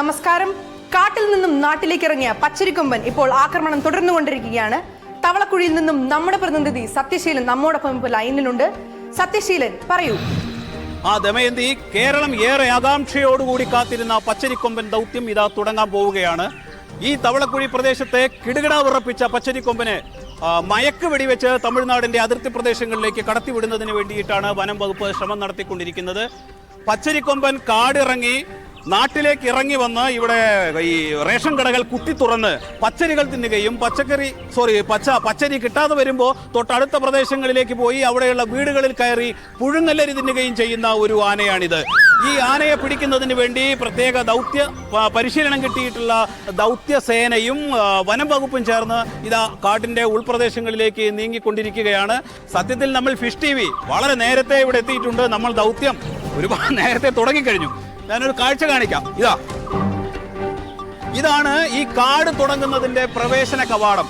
നമസ്കാരം. കാട്ടിൽ നിന്നും നാട്ടിലേക്ക് ഇറങ്ങിയ പച്ചരിക്കൊമ്പൻ ഇപ്പോൾ ആക്രമണം തുടർന്നു കൊണ്ടിരിക്കുകയാണ് തവളക്കുഴിയിൽ നിന്നും നമ്മുടെ പ്രതിനിധി സത്യശീലൻ നമ്മോടൊപ്പം ഇപ്പോൾ ലൈനിലുണ്ട്. സത്യശീലൻ പറയൂ. ആ ദമയന്തി കേരളം ഏറെ ആകാംക്ഷയോടുകൂടി കാത്തിരുന്ന പച്ചരിക്കൊമ്പൻ ദൗത്യം ഇതാ തുടങ്ങാൻ പോവുകയാണ്. ഈ തവളക്കുഴി പ്രദേശത്തെ കിടുകിട ഉറപ്പിച്ച പച്ചരിക്കൊമ്പനെ മയക്ക് വെടിവെച്ച് തമിഴ്നാടിന്റെ അതിർത്തി പ്രദേശങ്ങളിലേക്ക് കടത്തിവിടുന്നതിന് വേണ്ടിയിട്ടാണ് വനം വകുപ്പ് ശ്രമം നടത്തിക്കൊണ്ടിരിക്കുന്നത്. പച്ചരിക്കൊമ്പൻ കാടിറങ്ങി നാട്ടിലേക്ക് ഇറങ്ങി വന്ന് ഇവിടെ ഈ റേഷൻ കടകൾ കുത്തി തുറന്ന് പച്ചരികൾ തിന്നുകയും പച്ചക്കറി സോറി പച്ച പച്ചരി കിട്ടാതെ വരുമ്പോൾ തൊട്ടടുത്ത പ്രദേശങ്ങളിലേക്ക് പോയി അവിടെയുള്ള വീടുകളിൽ കയറി പുഴുങ്ങല്ലരി തിന്നുകയും ചെയ്യുന്ന ഒരു ആനയാണിത്. ഈ ആനയെ പിടിക്കുന്നതിന് വേണ്ടി പ്രത്യേക ദൗത്യ പരിശീലനം കിട്ടിയിട്ടുള്ള ദൗത്യ സേനയും വനം വകുപ്പും ചേർന്ന് ഇതാ കാട്ടിന്റെ ഉൾപ്രദേശങ്ങളിലേക്ക് നീങ്ങിക്കൊണ്ടിരിക്കുകയാണ്. സത്യത്തിൽ നമ്മൾ ഫിഷ് ടി വളരെ നേരത്തെ ഇവിടെ എത്തിയിട്ടുണ്ട്. നമ്മൾ ദൗത്യം ഒരുപാട് നേരത്തെ തുടങ്ങിക്കഴിഞ്ഞു. ഞാനൊരു കാഴ്ച കാണിക്കാം. ഇതാ. ഇതാണ് ഈ കാട് തുടങ്ങുന്നതിന്റെ പ്രവേശന കവാടം.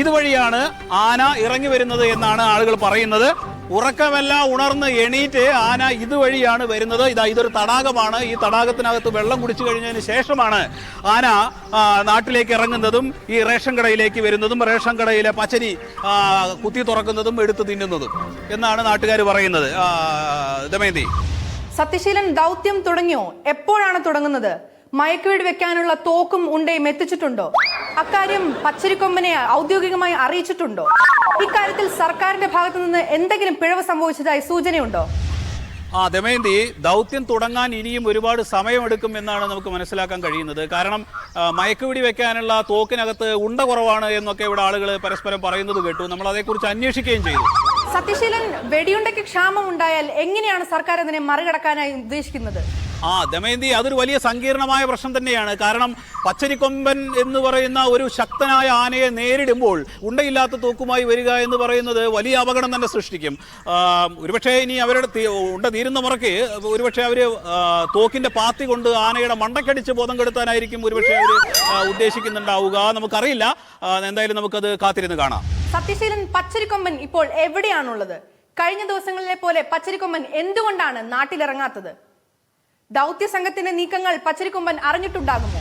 ഇതുവഴിയാണ് ആന ഇറങ്ങി വരുന്നത് എന്നാണ് ആളുകൾ പറയുന്നത്. ഉറക്കമെല്ലാം ഉണർന്ന് എണീറ്റ് ആന ഇതുവഴിയാണ് വരുന്നത്. ഇതാ ഇതൊരു തടാകമാണ്. ഈ തടാകത്തിനകത്ത് വെള്ളം കുടിച്ചു കഴിഞ്ഞതിന് ശേഷമാണ് ആന നാട്ടിലേക്ക് ഇറങ്ങുന്നതും ഈ റേഷൻ കടയിലേക്ക് വരുന്നതും റേഷൻ കടയിലെ പച്ചരി കുത്തി തുറക്കുന്നതും എടുത്ത് തിന്നുന്നതും എന്നാണ് നാട്ടുകാർ പറയുന്നത്. ദമയന്തി. സത്യശീലൻ ദൗത്യം തുടങ്ങിയോ? എപ്പോഴാണ് തുടങ്ങുന്നത്? മയക്കുവീട് വെക്കാനുള്ള തോക്കും ഉണ്ടയും എത്തിച്ചിട്ടുണ്ടോ? അക്കാര്യം പച്ചരിക്കൊമ്പനെ ഔദ്യോഗികമായി അറിയിച്ചിട്ടുണ്ടോ? ഇക്കാര്യത്തിൽ സർക്കാരിന്റെ ഭാഗത്തു നിന്ന് എന്തെങ്കിലും പിഴവ് സംഭവിച്ചതായി സൂചനയുണ്ടോ? ആ ദമയന്തി ദൗത്യം തുടങ്ങാൻ ഇനിയും ഒരുപാട് സമയമെടുക്കും എന്നാണ് നമുക്ക് മനസ്സിലാക്കാൻ കഴിയുന്നത്. കാരണം മയക്കുപിടി വെക്കാനുള്ള തോക്കിനകത്ത് ഉണ്ട കുറവാണ് എന്നൊക്കെ ഇവിടെ ആളുകൾ പരസ്പരം പറയുന്നത് കേട്ടു. നമ്മൾ അതേക്കുറിച്ച് അന്വേഷിക്കുകയും ചെയ്തു. സത്യശീലൻ വെടിയുണ്ടയ്ക്ക് ക്ഷാമം ഉണ്ടായാൽ എങ്ങനെയാണ് സർക്കാർ അതിനെ മറികടക്കാനായി ഉദ്ദേശിക്കുന്നത്? ആ ദമയന്തി അതൊരു വലിയ സങ്കീർണമായ പ്രശ്നം തന്നെയാണ്. കാരണം പച്ചരിക്കൊമ്പൻ എന്ന് പറയുന്ന ഒരു ശക്തനായ ആനയെ നേരിടുമ്പോൾ ഉണ്ടയില്ലാത്ത തോക്കുമായി വരിക എന്ന് പറയുന്നത് വലിയ അപകടം തന്നെ സൃഷ്ടിക്കും. ഒരുപക്ഷെ ഇനി അവരുടെ ഉണ്ട തീരുന്ന മുറയ്ക്ക് ഒരുപക്ഷെ അവർ തോക്കിന്റെ പാത്തി കൊണ്ട് ആനയുടെ മണ്ടക്കടിച്ച് ബോധം കെടുത്താനായിരിക്കും ഒരുപക്ഷെ അവർ ഉദ്ദേശിക്കുന്നുണ്ടാവുക. നമുക്കറിയില്ല. എന്തായാലും നമുക്കത് കാത്തിരുന്ന് കാണാം. സത്യശീലൻ പച്ചരിക്കൊമ്പൻ ഇപ്പോൾ എവിടെയാണുള്ളത്? കഴിഞ്ഞ ദിവസങ്ങളിലെ പോലെ പച്ചരിക്കൊമ്പൻ എന്തുകൊണ്ടാണ് നാട്ടിലിറങ്ങാത്തത്? ദൗത്യ സംഘത്തിന്റെ നീക്കങ്ങൾ പച്ചരിക്കൊമ്പൻ അറിഞ്ഞിട്ടുണ്ടാകുമോ?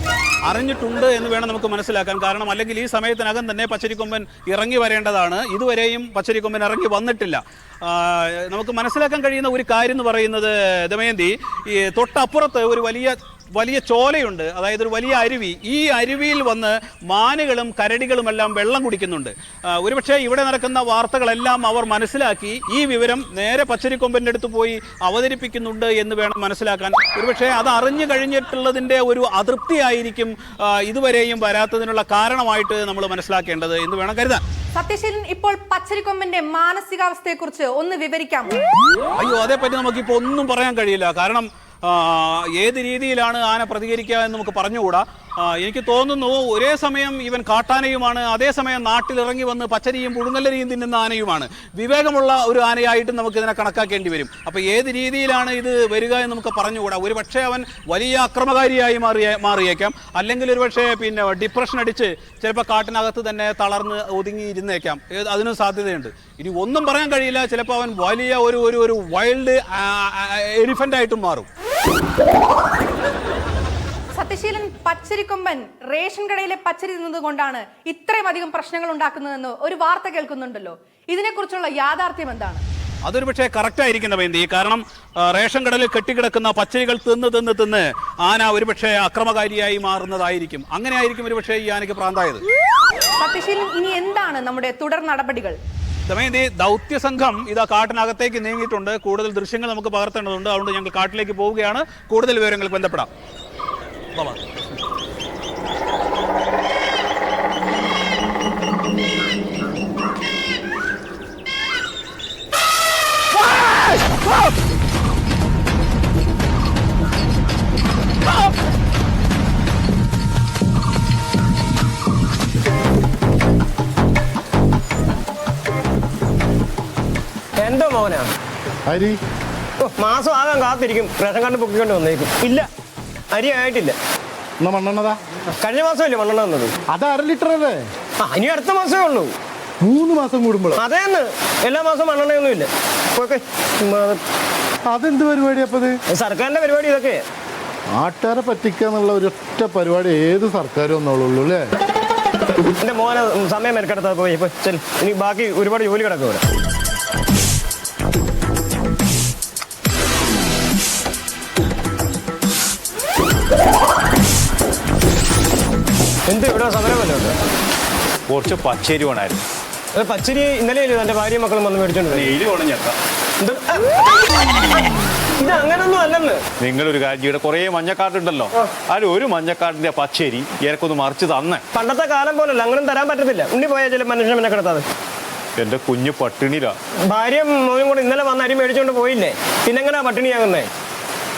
അറിഞ്ഞിട്ടുണ്ട് എന്ന് വേണം നമുക്ക് മനസ്സിലാക്കാൻ. കാരണം അല്ലെങ്കിൽ ഈ സമയത്തിനകം തന്നെ പച്ചരിക്കൊമ്പൻ ഇറങ്ങി വരേണ്ടതാണ്. ഇതുവരെയും പച്ചരിക്കൊമ്പൻ ഇറങ്ങി വന്നിട്ടില്ല. നമുക്ക് മനസ്സിലാക്കാൻ കഴിയുന്ന ഒരു കാര്യം എന്ന് പറയുന്നത് ദമയന്തി ഈ തൊട്ടപ്പുറത്ത് ഒരു വലിയ വലിയ ചോലയുണ്ട് അതായത് ഒരു വലിയ അരുവി. ഈ അരുവിയിൽ വന്ന് മാനുകളും കരടികളുമെല്ലാം വെള്ളം കുടിക്കുന്നുണ്ട്. ഒരുപക്ഷെ ഇവിടെ നടക്കുന്ന വാർത്തകളെല്ലാം അവർ മനസ്സിലാക്കി. ഈ വിവരം നേരെ പച്ചരിക്കൊമ്പന്റെ അടുത്ത് പോയി അവതരിപ്പിക്കുന്നുണ്ട് എന്ന് വേണം മനസ്സിലാക്കാൻ. ഒരുപക്ഷെ അത് അറിഞ്ഞു കഴിഞ്ഞിട്ടുള്ളതിന്റെ ഒരു അതൃപ്തിയായിരിക്കും ആയിരിക്കും ഇതുവരെയും വരാത്തതിനുള്ള കാരണമായിട്ട് നമ്മൾ മനസ്സിലാക്കേണ്ടത് എന്ന് വേണം കരുതാൻ. സത്യശീലൻ ഇപ്പോൾ പച്ചരിക്കൊമ്പന്റെ മാനസികാവസ്ഥയെക്കുറിച്ച് ഒന്ന് വിവരിക്കാം അയ്യോ അതേപ്പറ്റി നമുക്കിപ്പോൾ ഒന്നും പറയാൻ കഴിയില്ല. കാരണം ഏത് രീതിയിലാണ് ആന പ്രതികരിക്കുക എന്ന് നമുക്ക് പറഞ്ഞുകൂടാ. എനിക്ക് തോന്നുന്നു ഒരേ സമയം ഇവൻ കാട്ടാനയുമാണ് അതേസമയം നാട്ടിലിറങ്ങി വന്ന് പച്ചരിയും പുഴുങ്ങല്ലരിയും തിന്നുന്ന ആനയുമാണ്. വിവേകമുള്ള ഒരു ആനയായിട്ട് നമുക്ക് ഇതിനെ കണക്കാക്കേണ്ടി വരും. അപ്പോൾ ഏത് രീതിയിലാണ് ഇത് വരിക എന്ന് നമുക്ക് പറഞ്ഞുകൂടാ. ഒരു പക്ഷേ അവൻ വലിയ അക്രമകാരിയായി മാറിയ മാറിയേക്കാം. അല്ലെങ്കിൽ ഒരു പക്ഷേ പിന്നെ ഡിപ്രഷൻ അടിച്ച് ചിലപ്പോൾ കാട്ടിനകത്ത് തന്നെ തളർന്ന് ഒതുങ്ങിയിരുന്നേക്കാം. അതിനും സാധ്യതയുണ്ട്. ഇനി ഒന്നും പറയാൻ കഴിയില്ല. ചിലപ്പോൾ അവൻ വലിയ ഒരു ഒരു വൈൽഡ് എലിഫന്റ് ആയിട്ടും മാറും. സത്യശീലൻ പച്ചരിക്കൊമ്പൻ റേഷൻ കടയിലെ പച്ചരി തിന്നതുകൊണ്ടാണ് ഇത്രയും അധികം പ്രശ്നങ്ങൾ ഉണ്ടാക്കുന്നതെന്ന് ഒരു വാർത്ത കേൾക്കുന്നുണ്ടല്ലോ. ഇതിനെക്കുറിച്ചുള്ള യാഥാർത്ഥ്യം എന്താണ്? അതൊരു പക്ഷേ കറക്റ്റ് ആയിരിക്കുന്ന വേണ്ടി. കാരണം റേഷൻ കടലിൽ കെട്ടിക്കിടക്കുന്ന പച്ചരികൾ തിന്ന് തിന്ന് തിന്ന് ആന ഒരുപക്ഷെ അക്രമകാരിയായി മാറുന്നതായിരിക്കും. അങ്ങനെ ആയിരിക്കും ഒരുപക്ഷെ ഈ ആനയ്ക്ക് പ്രാന്തായത്. സത്യശീലൻ ഇനി എന്താണ് നമ്മുടെ തുടർ നടപടികൾ? ദമയന്തി ദൗത്യ സംഘം ഇതാ കാട്ടിനകത്തേക്ക് നീങ്ങിയിട്ടുണ്ട്. കൂടുതൽ ദൃശ്യങ്ങൾ നമുക്ക് പകർത്തേണ്ടതുണ്ട്. അതുകൊണ്ട് ഞങ്ങൾ കാട്ടിലേക്ക് പോവുകയാണ്. കൂടുതൽ വിവരങ്ങൾ ബന്ധപ്പെടാം. വാ, എന്തോ മോനാ മാസം ആകാൻ കാത്തിരിക്കും. റേഷൻ കാർഡ് പൊക്കിക്കൊണ്ട് വന്നേക്കും. ഇല്ല. അരി ആയിട്ടില്ല എന്നാ മണ്ണെണ്ണതാ? കഴിഞ്ഞ മാസമല്ലേ മണ്ണെണ്ണ വന്നത്? അത് അര ലിറ്റർ അല്ലേ? ആ ഇനി അടുത്ത മാസമേ ഉള്ളൂ. മൂന്ന് മാസം കൂടുമ്പോൾ അതേന്ന്. എല്ലാ മാസവും മണ്ണെണ്ണയൊന്നും ഇല്ല. ഓക്കെ അതെന്ത് പരിപാടി അപ്പത് സർക്കാരിന്റെ പരിപാടി ഇതൊക്കെ. നാട്ടുകാരെ പറ്റിക്കാന്നുള്ള ഒരൊറ്റ പരിപാടി ഏത് സർക്കാരും ഒന്നുള്ളൂ അല്ലേ? എന്റെ മോനെ സമയം മെനക്കെടുത്താ പോയി ഇപ്പൊ ചെൽ ഇനി ബാക്കി ഒരുപാട് ജോലി കിടക്കും ഇവിടെ എന്ത് ഇവിടെ സമരം ഉണ്ട്? കുറച്ച് പച്ചരി വേണമായിരുന്നു. അത് പച്ചരി ഇന്നലെ എന്റെ ഭാര്യയും മക്കളും വന്ന് മേടിച്ചോണ്ട് വേണം എന്ത്? ഇത് അങ്ങനൊന്നും അല്ലെന്ന്. നിങ്ങളൊരു കാര്യം കുറേ മഞ്ഞക്കാർഡ് ഉണ്ടല്ലോ അതിൽ ഒരു മഞ്ഞക്കാർഡിന്റെ പച്ചരി എനിക്കൊന്ന് മറിച്ച് തന്ന. പണ്ടത്തെ കാലം പോലല്ല അങ്ങനൊന്നും തരാൻ പറ്റത്തില്ല. ഉണ്ണി പോയാൽ ചില മനുഷ്യനെ മെനക്കെടുത്താത് എന്റെ കുഞ്ഞ് പട്ടിണിയിലാ. ഭാര്യയും മോനും കൂടെ ഇന്നലെ വന്ന് അരി മേടിച്ചോണ്ട് പോയില്ലേ? പിന്നെങ്ങനാ പട്ടിണിയാകുന്നേ?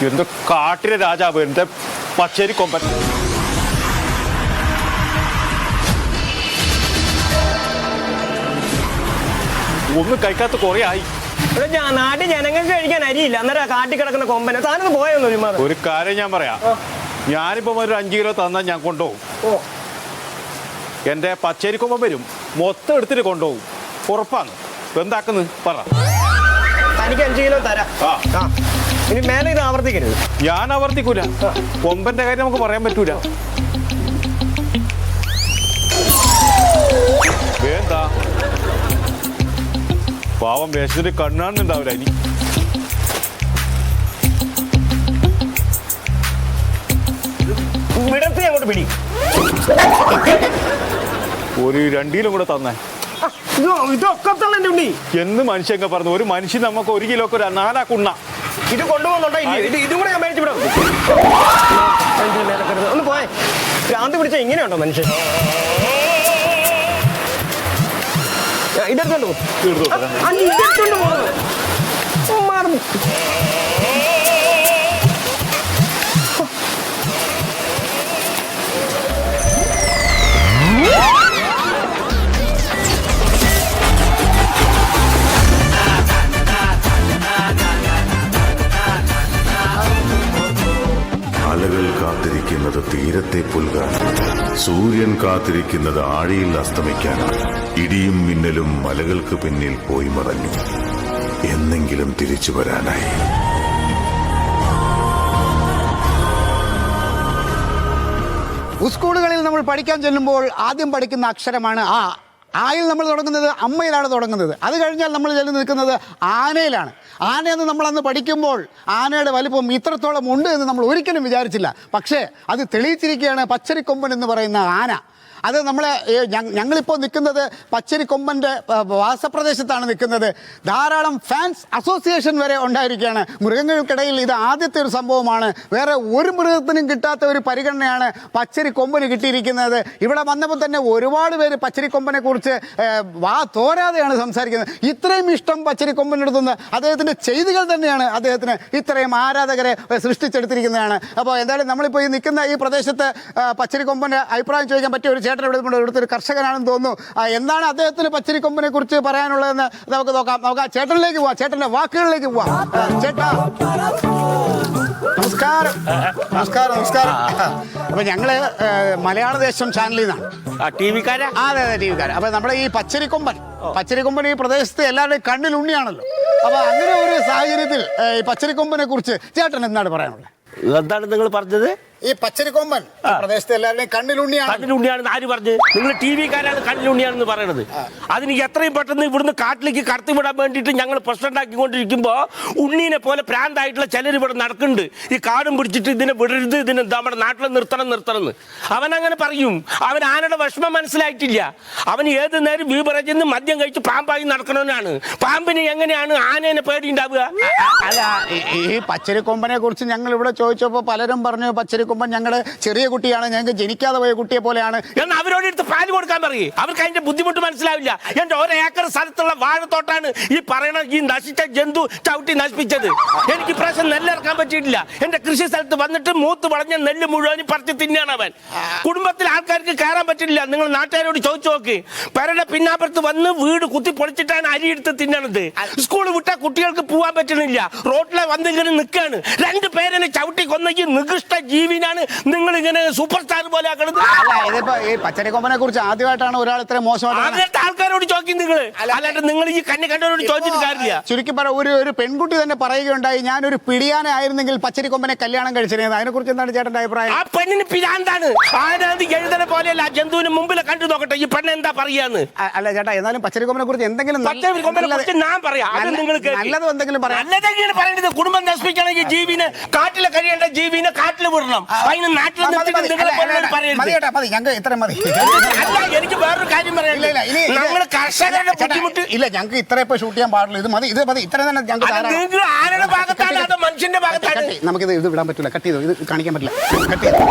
എന്റെ കാട്ടിലെ രാജാവ് എന്റെ പച്ചരി കൊമ്പൻ. ഒന്നും കഴിക്കാത്ത കുറെ ആയി നാട്ടിൽ ജനങ്ങൾക്ക് കഴിക്കാൻ അരിയില്ല. അന്നേരം കാട്ടി കിടക്കുന്ന കൊമ്പനെ. താനൊന്ന് പോയൊന്നും ഒരുമാതിരി ഒരു കാര്യം ഞാൻ പറയാം. ഞാനിപ്പോ ഒരു അഞ്ചു കിലോ തന്നാൽ ഞാൻ കൊണ്ടുപോകും. എന്റെ പച്ചരി കൊമ്പൻ വരും. മൊത്തം എടുത്തിട്ട് കൊണ്ടുപോകും. ഉറപ്പാണ്. എന്താക്കുന്നു? പറ. തനിക്ക് അഞ്ച് കിലോ തരാം. ഇനി മേലെ ഇത് ആവർത്തിക്കരുത്. ഞാൻ ആവർത്തിക്കൂല. കൊമ്പന്റെ കാര്യം നമുക്ക് പറയാൻ പറ്റൂല. വേണ്ട. പാവം വേഷത്തിന് കണ്ണാണെന്നുണ്ടാവില്ല ഇനി. വിടർത്തി അങ്ങോട്ട് പിടി. ഒരു രണ്ടിലും കൂടെ തന്നെ. ഇതൊക്കെ ഉണ്ണി. എന്ന് മനുഷ്യ പറഞ്ഞു. ഒരു മനുഷ്യൻ നമുക്ക് ഒരു കിലോ ഒക്കെ നാലാ കുണ്ണ. ഇത് കൊണ്ടുപോകുന്നുണ്ടോ ഇത് ഇതും കൂടെ ഞാൻ മേടിച്ചു വിടാം. ഒന്ന് പോയെ. ഭ്രാന്ത് പിടിച്ച ഇങ്ങനെയുണ്ടോ മനുഷ്യൻ? ഇതെടുത്തോണ്ട് പോ. തീർന്നു ആ, ആ, ഇതെടുത്തോണ്ട് പോകുന്നത് കാത്തിരിക്കുന്നത് തീരത്തെ പുൽകാൻ. സൂര്യൻ കാത്തിരിക്കുന്നത് ആഴിയിൽ അസ്തമിക്കാൻ. ഇടിയും മിന്നലും മലകൾക്ക് പിന്നിൽ പോയി മറഞ്ഞു. എന്നെങ്കിലും തിരിച്ചു വരാനായി. സ്കൂളുകളിൽ നമ്മൾ പഠിക്കാൻ ചെല്ലുമ്പോൾ ആദ്യം പഠിക്കുന്ന അക്ഷരമാണ് ആ. ആയിൽ നമ്മൾ തുടങ്ങുന്നത് അമ്മയിലാണ് തുടങ്ങുന്നത്. അത് കഴിഞ്ഞാൽ നമ്മൾ ചെല്ലു നിൽക്കുന്നത് ആനയിലാണ്. ആനയെന്ന് നമ്മൾ അന്ന് പഠിക്കുമ്പോൾ ആനയുടെ വലിപ്പം ഇത്രത്തോളം ഉണ്ട് എന്ന് നമ്മൾ ഒരിക്കലും വിചാരിച്ചില്ല. പക്ഷേ അത് തെളിയിച്ചിരിക്കുകയാണ് പച്ചരിക്കൊമ്പൻ എന്ന് പറയുന്ന ആന. അത് നമ്മളെ ഞങ്ങളിപ്പോൾ നിൽക്കുന്നത് പച്ചരിക്കൊമ്പന്റെ വാസപ്രദേശത്താണ് നിൽക്കുന്നത്. ധാരാളം ഫാൻസ് അസോസിയേഷൻ വരെ ഉണ്ടായിരിക്കുകയാണ്. മൃഗങ്ങൾക്കിടയിൽ ഇത് ആദ്യത്തെ ഒരു സംഭവമാണ്. വേറെ ഒരു മൃഗത്തിനും കിട്ടാത്ത ഒരു പരിഗണനയാണ് പച്ചരിക്കൊമ്പന് കിട്ടിയിരിക്കുന്നത്. ഇവിടെ വന്നപ്പോൾ തന്നെ ഒരുപാട് പേര് പച്ചരിക്കൊമ്പനെ കുറിച്ച് വാ തോരാതെയാണ് സംസാരിക്കുന്നത്. ഇത്രയും ഇഷ്ടം പച്ചരിക്കൊമ്പനെടുത്തുനിന്ന് അദ്ദേഹത്തിന്റെ ചെയ്തികൾ തന്നെയാണ് അദ്ദേഹത്തിന് ഇത്രയും ആരാധകരെ സൃഷ്ടിച്ചെടുത്തിരിക്കുന്നതാണ്. അപ്പോൾ എന്തായാലും നമ്മളിപ്പോൾ ഈ നിൽക്കുന്ന ഈ പ്രദേശത്ത് പച്ചരി പച്ചരിക്കൊമ്പന്റെ അഭിപ്രായം ചോദിക്കാൻ പറ്റിയ ഒരു ചേട്ടൻ ഇവിടെ ഉണ്ട് ഇവിടുത്തെ ഒരു കർഷകനാണെന്ന് തോന്നുന്നു. എന്താണ് അദ്ദേഹത്തിന് പച്ചരിക്കൊമ്പനെ കുറിച്ച് പറയാനുള്ളതെന്ന് നമുക്ക് നോക്കാം. നമുക്ക് ആ ചേട്ടനിലേക്ക് പോവാം. ചേട്ടന്റെ വാക്കുകളിലേക്ക് പോവാം. ചേട്ടാ. നമസ്കാരം. നമസ്കാരം നമസ്കാരം. അപ്പൊ ഞങ്ങൾ മലയാള ദേശം ചാനലിൽ നിന്നാണ് ടി വിക്കാരാ അതെ അതെ ടി വിക്കാരൻ അപ്പൊ നമ്മുടെ ഈ പച്ചരിക്കൊമ്പൻ പച്ചരിക്കൊമ്പൻ ഈ പ്രദേശത്ത് എല്ലാവരുടെയും കണ്ണിൽ ഉണ്ണിയാണല്ലോ. അപ്പൊ അങ്ങനെ ഒരു സാഹചര്യത്തിൽ ഈ പച്ചരിക്കൊമ്പനെ കുറിച്ച് ചേട്ടൻ എന്താണ് പറയാനുള്ളത്? എന്താണ് നിങ്ങൾ പറഞ്ഞത്? ഈ പച്ചരി കൊമ്പൻ പ്രദേശത്തെ എല്ലാവരുടെയും കണ്ണിലുണ്ണിയാണ്. കണ്ണിലുണ്ണിയാണെന്ന് ആര് പറഞ്ഞു? നിങ്ങൾ ടി വിക്കാരാണ് കണ്ണിലുണ്ണിയാണെന്ന് പറയണത്. അതിന് എത്രയും പെട്ടെന്ന് ഇവിടുന്ന് കാട്ടിലേക്ക് കടത്തി വിടാൻ വേണ്ടിയിട്ട് ഞങ്ങൾ പ്രശ്നം ഉണ്ടാക്കിക്കൊണ്ടിരിക്കുമ്പോ ഉണ്ണീനെ പോലെ പ്രാന്തായിട്ടുള്ള ചിലർ ഇവിടെ നടക്കുന്നുണ്ട്. ഈ കാടും പിടിച്ചിട്ട് ഇതിനെ വിടരുത് ഇതിനെ നമ്മുടെ നാട്ടിൽ നിർത്തണം നിർത്തണം എന്ന്. അവൻ അങ്ങനെ പറയും. അവൻ ആനയുടെ വിഷമം മനസ്സിലായിട്ടില്ല. അവൻ ഏത് നേരം വീപറഞ്ഞെന്ന് മദ്യം കഴിച്ച് പാമ്പായി നടക്കണവനാണ്. പാമ്പിന് എങ്ങനെയാണ് ആനേനെ പേടി ഉണ്ടാവുക? അല്ല ഈ- പച്ചരി പച്ചരിക്കൊമ്പനെ കുറിച്ച് ഞങ്ങൾ ഇവിടെ ചോദിച്ചപ്പോൾ പലരും പറഞ്ഞു പച്ചരിക്കൊമ്പൻ ഞങ്ങൾ ചെറിയ കുട്ടിയാണ് ഞങ്ങൾക്ക് ജനിക്കാതെ പോയ കുട്ടിയെ പോലെയാണ്. എന്ന് അവരോട് എടുത്ത് പാൽ കൊടുക്കാൻ പറയും. അവർക്ക് അതിന്റെ ബുദ്ധിമുട്ട് മനസ്സിലാവില്ല. എന്റെ ഒരു ഏക്കർ സ്ഥലത്തുള്ള വാഴത്തോട്ടാണ് ഈ പറയണ ഈ നശിച്ച ജന്തു ചവിട്ടി നശിപ്പിച്ചത്. എനിക്ക് പ്രശ്നം നെല്ലിറക്കാൻ പറ്റിയിട്ടില്ല. എന്റെ കൃഷി സ്ഥലത്ത് വന്നിട്ട് മൂത്ത് വളഞ്ഞ നെല്ല് മുഴുവൻ പറിച്ച് തിന്നാണ് അവൻ. കുടുംബത്തിൽ ആൾക്കാർക്ക് കയറാൻ പറ്റില്ല. നിങ്ങൾ നാട്ടുകാരോട് ചോദിച്ചു നോക്ക്. പരട പിന്നാപ്പുറത്ത് വന്ന് വീട് കുത്തി പൊളിച്ചിട്ടാണ് അരി എടുത്ത് തിന്നണത്. സ്കൂൾ വിട്ട കുട്ടികൾക്ക് പോവാൻ പറ്റണില്ല. റോട്ടിലെ വന്നിങ്ങനെ നിൽക്കാണ് രണ്ട് പേരെ ചവിട്ടി കൊന്നെങ്കിൽ നികൃഷ്ട ജീവി ജീവിനാണ് നിങ്ങൾ ഇങ്ങനെ സൂപ്പർ സ്റ്റാർ പോലെ ആക്കണത്. അല്ല ഇതിപ്പോ ഈ പച്ചരിക്കൊമ്പനെ കുറിച്ച് ആദ്യമായിട്ടാണ് ഒരാൾ ഇത്ര മോശമായിട്ട് അങ്ങനത്തെ ആൾക്കാരോട് ചോദിക്കും നിങ്ങൾ അല്ലാണ്ട് നിങ്ങൾ ഈ കണ്ണി കണ്ടവരോട് ചോദിച്ചിട്ട് കാര്യമില്ല. ചുരുക്കി പറ ഒരു ഒരു പെൺകുട്ടി തന്നെ പറയുകയുണ്ടായി ഞാനൊരു പിടിയാനെ ആയിരുന്നെങ്കിൽ പച്ചരി കൊമ്പനെ കല്യാണം കഴിച്ചിരുന്നത്. അതിനെ കുറിച്ച് എന്താണ് ചേട്ടന്റെ അഭിപ്രായം? ആ പെണ്ണിന് പിരാന്താണ്. ആരാത് എഴുതണ പോലെയല്ല ആ ജന്തുവിന് മുമ്പിൽ കണ്ടു നോക്കട്ടെ ഈ പെണ്ണ് എന്താ പറയാന്ന്. അ- അല്ല ചേട്ടാ എന്നാലും പച്ചരിക്കൊമ്പനെ കുറിച്ച് എന്തെങ്കിലും നല്ല- പച്ച കൊമ്പനെ കുറിച്ച് ഞാൻ പറയാം. അത് നല്ല- നിങ്ങൾ കേൾക്ക്. നല്ലതും എന്തെങ്കിലും പറയാം. നല്ലതെങ്ങനെ പറയേണ്ടത് കുടുംബം നശിപ്പിക്കണമെങ്കിൽ ജീവിനെ കാട്ടിൽ കഴിയേണ്ട ജീവിനെ കാട്ടിൽ വിടണം. നാട്ടിൽ മതി, ഞങ്ങൾക്ക് ഇത്ര എനിക്ക് വേറൊരു കാര്യം ഇല്ല പറയാനില്ല കർഷകരുടെ ബുദ്ധിമുട്ട് ഞങ്ങൾക്ക് ഇത്ര ഇപ്പൊ ഷൂട്ട് ചെയ്യാൻ പാടില്ല ഇത് മതി ഇത് മതി. ഇത്ര തന്നെ ഞങ്ങൾക്ക് ആരുടെ ഭാഗത്താണ് അതോ മനുഷ്യന്റെ ഭാഗത്താണ്. നമുക്കിത് ഇത് വിടാൻ പറ്റില്ല കട്ട് ചെയ്തു? ഇത് കാണിക്കാൻ പറ്റില്ല. കട്ട് ചെയ്തു?